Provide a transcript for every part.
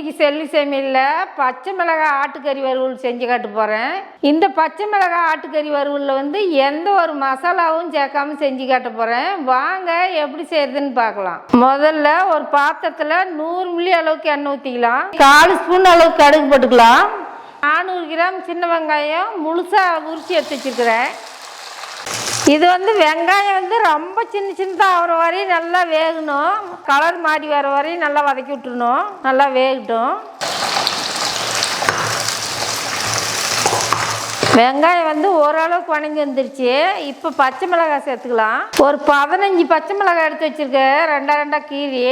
இன்னைக்கு செல்லி சமையலில் பச்சை மிளகாய் ஆட்டுக்கறி வறுவல் செஞ்சு காட்ட போகிறேன் இந்த பச்சை மிளகாய் ஆட்டுக்கறி வறுவலில் வந்து எந்த ஒரு மசாலாவும் சேர்க்காம செஞ்சு காட்ட போகிறேன் வாங்க எப்படி செய்யறதுன்னு பார்க்கலாம். முதல்ல ஒரு பாத்திரத்தில் நூறு மில்லி அளவுக்கு எண்ணெய் ஊற்றிக்கலாம் கால் ஸ்பூன் அளவுக்கு கடுகு போட்டுக்கலாம். நானூறு கிராம் சின்ன வெங்காயம் முழுசாக உரிச்சி எடுத்து வச்சுருக்கிறேன். இது வந்து வெங்காயம் வந்து ரொம்ப சின்ன சின்னதாக ஆகிற வரையும் நல்லா வேகணும். கலர் மாறி வர வரையும் நல்லா வதக்கி விட்டுருணும் நல்லா வேகட்டும். வெங்காயம் வந்து ஓரளவுக்கு வணங்கி வந்துருச்சு. இப்போ பச்சை மிளகாய் சேர்த்துக்கலாம். ஒரு பதினஞ்சு பச்சை மிளகாய் எடுத்து வச்சுருக்கேன். ரெண்டா ரெண்டா கீரி.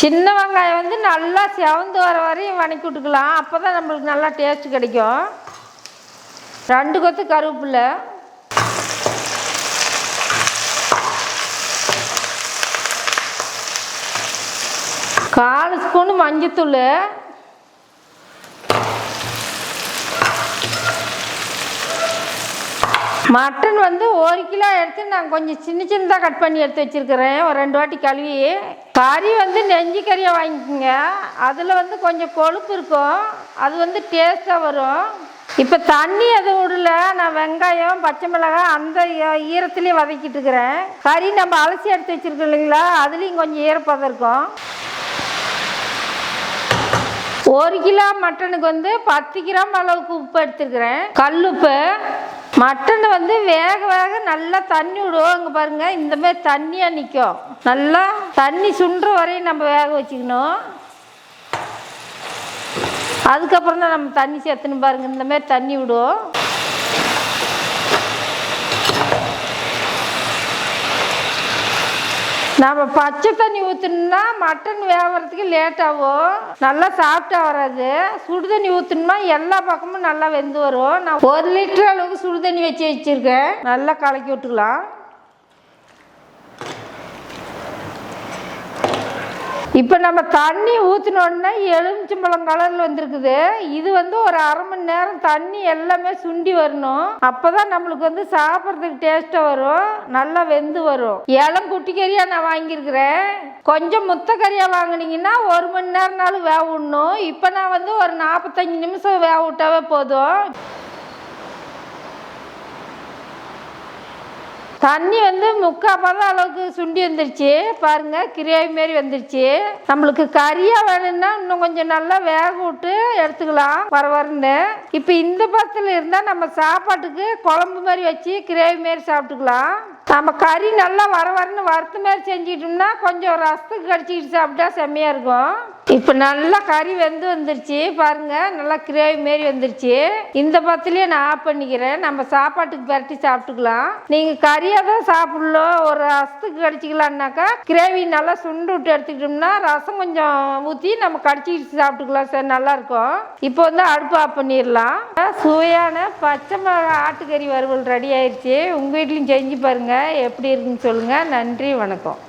சின்ன வெங்காயம் வந்து நல்லா செவந்து வர வரையும் வணக்கி விட்டுக்கலாம். அப்போ தான் நம்மளுக்கு நல்லா டேஸ்ட் கிடைக்கும். ரெண்டு கொத்து கருவேப்பில்லை கால் ஸ்பூனு மஞ்சத்தூள். மட்டன் வந்து ஒரு கிலோ எடுத்து நான் கொஞ்சம் சின்ன சின்னதாக கட் பண்ணி எடுத்து வச்சுருக்கிறேன். ஒரு ரெண்டு வாட்டி கழுவி. கறி வந்து நெஞ்சு கறியை வாங்கிக்கோங்க. அதில் வந்து கொஞ்சம் கொழுப்பு இருக்கும். அது வந்து டேஸ்ட்டாக வரும். இப்போ தண்ணி எதுவும் விடல. நான் வெங்காயம் பச்சை மிளகாய் அந்த ஈரத்துலேயும் ஈரத்துலேயே வதக்கிட்டு இருக்கிறேன். கறி நம்ம அலசி எடுத்து வச்சுருக்கோம் இல்லைங்களா? அதுலேயும் கொஞ்சம் ஈரப்பதம் இருக்கும். ஒரு கிலோ மட்டனுக்கு வந்து பத்து கிராம் அளவுக்கு உப்பு எடுத்துருக்கிறேன். உப்பு மட்டன் வந்து வேக வேக நல்லா தண்ணி விடுவோம். இங்கே பாருங்க இந்த மாதிரி தண்ணியாக நிற்கும் நல்லா தண்ணி சுண்டுற வரையும் நம்ம வேக வச்சுக்கணும். அதுக்கப்புறம் தான் நம்ம தண்ணி சேர்த்துன்னு பாருங்க இந்த மாதிரி தண்ணி விடுவோம். நம்ம பச்சை தண்ணி ஊற்றுனா மட்டன் வேகிறதுக்கு லேட் ஆகும். நல்லா சாப்பிட்டா வராது. சுடு தண்ணி ஊற்றுனா எல்லா பக்கமும் நல்லா வெந்து வரும். நான் ஒரு லிட்டர் அளவுக்கு சுடு தண்ணி வச்சு வச்சுருக்கேன். நல்லா கலக்கி விட்டுக்கலாம். இப்போ நம்ம தண்ணி ஊற்றினோடனே எலுமிச்சம்பழம் கலரில் வந்திருக்குது. இது வந்து ஒரு அரை மணி நேரம் தண்ணி எல்லாமே சுண்டி வரணும். அப்போ தான் நம்மளுக்கு வந்து சாப்பிட்றதுக்கு டேஸ்ட்டாக வரும். நல்லா வெந்து வரும். இளம் குட்டி கறியாக நான் வாங்கியிருக்கிறேன். கொஞ்சம் முத்த கறியாக வாங்கினீங்கன்னா ஒரு மணி நேரம்னாலும் வேக விடணும். இப்போ நான் வந்து ஒரு நாற்பத்தஞ்சு நிமிஷம் வேக விட்டாவே போதும். தண்ணி வந்து முக்கால் பதம் அளவுக்கு சுண்டி வந்துருச்சு. பாருங்க கிரேவி மாரி வந்துருச்சு. நம்மளுக்கு கறியாக வேணும்னா இன்னும் கொஞ்சம் நல்லா வேக விட்டு எடுத்துக்கலாம் வர வரன்னு. இப்போ இந்த பக்கத்தில் இருந்தால் நம்ம சாப்பாட்டுக்கு குழம்பு மாதிரி வச்சு கிரேவி மாரி சாப்பிட்டுக்கலாம். நம்ம கறி நல்லா வர வரன்னு வறுத்து மாதிரி செஞ்சிட்டோம்னா கொஞ்சம் ரசத்துக்கு கடிச்சிக்கிட்டு சாப்பிட்டா செம்மையாக இருக்கும். இப்போ நல்லா கறி வெந்து வந்துருச்சு பாருங்க. நல்லா கிரேவி மாரி வந்துருச்சு. இந்த பத்திலேயே நான் ஆஃப் பண்ணிக்கிறேன். நம்ம சாப்பாட்டுக்கு பரட்டி சாப்பிட்டுக்கலாம். நீங்கள் கறியாக தான் சாப்பிடலாம் ஒரு ரசத்துக்கு கடிச்சிக்கலான்னாக்கா கிரேவி நல்லா சுண்டு விட்டு எடுத்துக்கிட்டோம்னா ரசம் கொஞ்சம் ஊற்றி நம்ம கடிச்சிக்கிட்டு சாப்பிட்டுக்கலாம் சார். நல்லா இருக்கும். இப்போ வந்து அடுப்பு ஆஃப் பண்ணிடலாம். சுவையான பச்சை மிளகா ஆட்டுக்கறி வறுவல் ரெடி ஆயிடுச்சு உங்கள் வீட்லையும் செஞ்சு பாருங்கள் எப்படி இருக்குன்னு சொல்லுங்கள் நன்றி வணக்கம்.